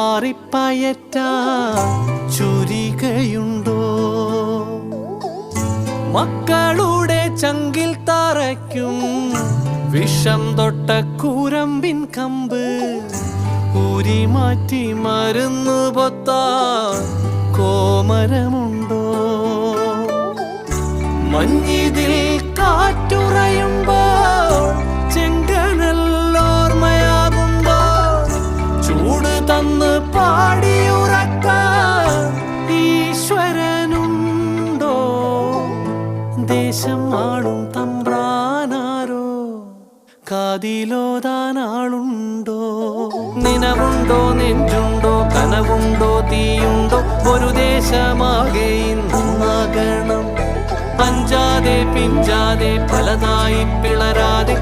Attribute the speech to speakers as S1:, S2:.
S1: മാറിപ്പയറ്റ ചുരികയുണ്ടോ? മക്കളുടെ ചങ്കിൽ തറയ്ക്കും വിഷം തൊട്ട കൂരമ്പിൻ കമ്പ്. ഊരി മാറ്റി മരുന്ന് പൊത്ത കോമരമുണ്ടോ? മഞ്ഞിതിൽ പാടിയുറക്കാൻ ഈശ്വരനുണ്ടോ? ദേശം ആളും തമ്പ്രാനാരോ കാതിലോതാനാളുണ്ടോ നിനവുണ്ടോ നെഞ്ചുണ്ടോ കനവുണ്ടോ തീയുണ്ടോ? ഒരു ദേശമാകെ ഇന്നാകണം അഞ്ചാതെ പിഞ്ചാതെ പലതായി പിളരാതെ